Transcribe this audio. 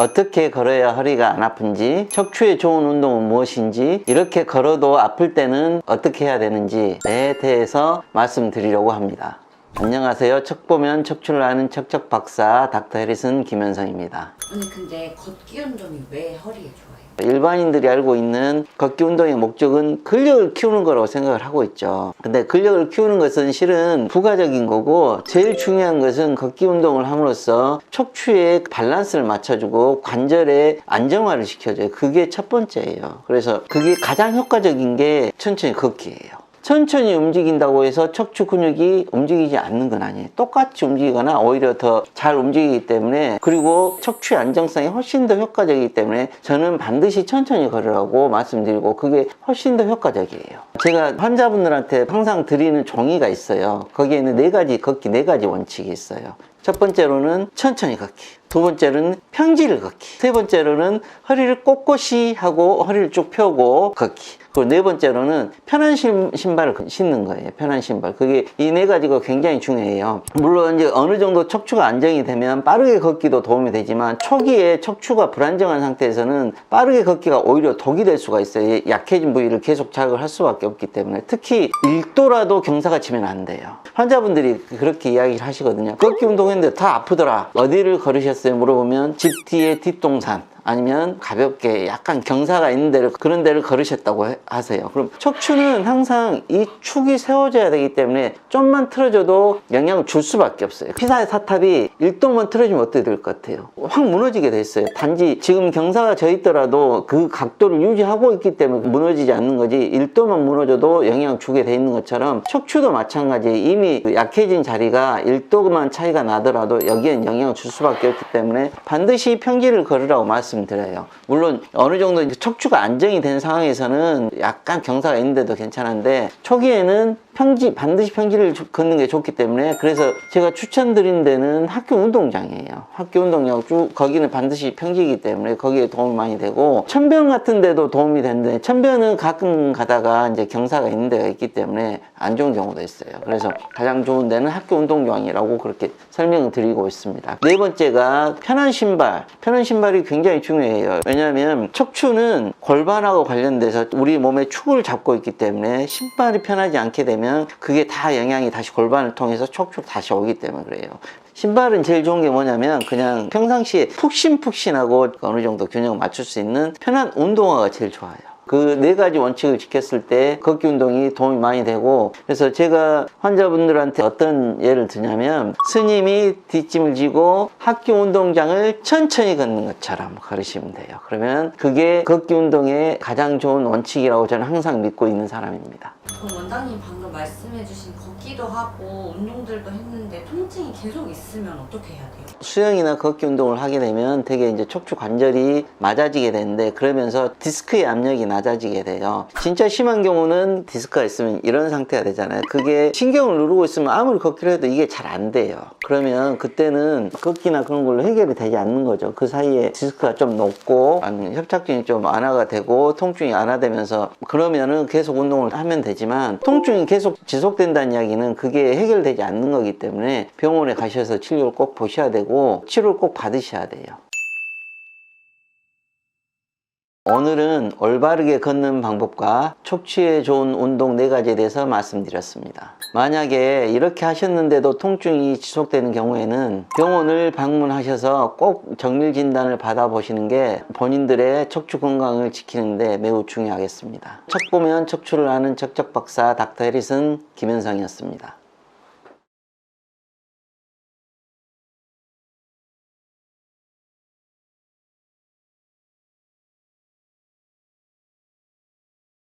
어떻게 걸어야 허리가 안 아픈지, 척추에 좋은 운동은 무엇인지, 이렇게 걸어도 아플 때는 어떻게 해야 되는지 에 대해서 말씀드리려고 합니다. 안녕하세요. 척 보면 척추를 아는 척척 박사 닥터 해리슨 김현성입니다. 아니 근데 걷기 운동이 왜 허리에 좋아요? 일반인들이 알고 있는 걷기 운동의 목적은 근력을 키우는 거라고 생각을 하고 있죠. 근데 근력을 키우는 것은 실은 부가적인 거고 제일 중요한 것은 걷기 운동을 함으로써 척추의 밸런스를 맞춰주고 관절의 안정화를 시켜줘요. 그게 첫 번째예요. 그래서 그게 가장 효과적인 게 천천히 걷기예요. 천천히 움직인다고 해서 척추 근육이 움직이지 않는 건 아니에요. 똑같이 움직이거나 오히려 더 잘 움직이기 때문에 그리고 척추의 안정성이 훨씬 더 효과적이기 때문에 저는 반드시 천천히 걸으라고 말씀드리고 그게 훨씬 더 효과적이에요. 제가 환자분들한테 항상 드리는 종이가 있어요. 거기에는 네 가지 걷기 네 가지 원칙이 있어요. 첫 번째로는 천천히 걷기. 두 번째로는 평지를 걷기. 세 번째로는 허리를 꼿꼿이 하고 허리를 쭉 펴고 걷기. 그리고 네 번째로는 편한 신- 신발을 신는 거예요. 편한 신발. 그게 이 네 가지가 굉장히 중요해요. 물론 이제 어느 정도 척추가 안정이 되면 빠르게 걷기도 도움이 되지만 초기에 척추가 불안정한 상태에서는 빠르게 걷기가 오히려 독이 될 수가 있어요. 약해진 부위를 계속 자극을 할 수밖에 없기 때문에 특히 1도라도 경사가 치면 안 돼요. 환자분들이 그렇게 이야기를 하시거든요. 걷기 운동했는데 다 아프더라. 어디를 걸으셨어요? 물어보면 집 뒤에 뒷동산. 아니면 가볍게 약간 경사가 있는 데를 그런 데를 걸으셨다고 해- 하세요. 그럼 척추는 항상 이 축이 세워져야 되기 때문에 좀만 틀어져도 영향을 줄 수밖에 없어요. 피사의 사탑이 1도만 틀어지면 어떻게 될 것 같아요? 확 무너지게 돼 있어요. 단지 지금 경사가 져 있더라도 그 각도를 유지하고 있기 때문에 무너지지 않는 거지 1도만 무너져도 영향을 주게 돼 있는 것처럼 척추도 마찬가지예요. 이미 약해진 자리가 1도만 차이가 나더라도 여기엔 영향을 줄 수밖에 없기 때문에 반드시 평지를 걸으라고 말씀 드려요. 물론 어느 정도 척추가 안정이 된 상황에서는 약간 경사가 있는데도 괜찮은데 초기에는 평지 반드시 평지를 주- 걷는 게 좋기 때문에 그래서 제가 추천드린 데는 학교 운동장이에요. 학교 운동장 쭉 거기는 반드시 평지이기 때문에 거기에 도움이 많이 되고 천변 같은 데도 도움이 되는데 천변은 가끔 가다가 이제 경사가 있는 데가 있기 때문에 안 좋은 경우도 있어요. 그래서 가장 좋은 데는 학교 운동장이라고 그렇게 설명을 드리고 있습니다. 네 번째가 편한 신발. 편한 신발이 굉장히 중요해요. 왜냐하면 척추는 골반하고 관련돼서 우리 몸의 축을 잡고 있기 때문에 신발이 편하지 않게 되면 그게 다 영향이 다시 골반을 통해서 척추로 다시 오기 때문에 그래요. 신발은 제일 좋은 게 뭐냐면 그냥 평상시에 푹신푹신하고 어느 정도 균형을 맞출 수 있는 편한 운동화가 제일 좋아요. 그네 가지 원칙을 지켰을 때 걷기 운동이 도움이 많이 되고 그래서 제가 환자분들한테 어떤 예를 드냐면 스님이 뒷짐을 지고 학교 운동장을 천천히 걷는 것처럼 걸으시면 돼요. 그러면 그게 걷기 운동의 가장 좋은 원칙이라고 저는 항상 믿고 있는 사람입니다. 그럼 원장님 방금 말씀해주신 걷기도 하고 운동들도 했는데 통증이 계속 있으면 어떻게 해야 돼요? 수영이나 걷기 운동을 하게 되면 되게 이제 척추 관절이 맞아지게 되는데 그러면서 디스크의 압력이 낮아지게 돼요. 진짜 심한 경우는 디스크가 있으면 이런 상태가 되잖아요. 그게 신경을 누르고 있으면 아무리 걷기를 해도 이게 잘 안 돼요. 그러면 그때는 걷기나 그런 걸로 해결이 되지 않는 거죠. 그 사이에 디스크가 좀 높고 아니면 협착증이 좀 완화가 되고 통증이 완화되면서 그러면은 계속 운동을 하면 되지만 통증이 계속 지속된다는 이야기는 그게 해결되지 않는 거기 때문에 병원에 가셔서 치료를 꼭 보셔야 되고 치료를 꼭 받으셔야 돼요. 오늘은 올바르게 걷는 방법과 척추에 좋은 운동 네 가지에 대해서 말씀드렸습니다. 만약에 이렇게 하셨는데도 통증이 지속되는 경우에는 병원을 방문하셔서 꼭 정밀 진단을 받아보시는 게 본인들의 척추 건강을 지키는데 매우 중요하겠습니다. 척 보면 척추를 아는 척척 박사 닥터 해리슨 김현성이었습니다.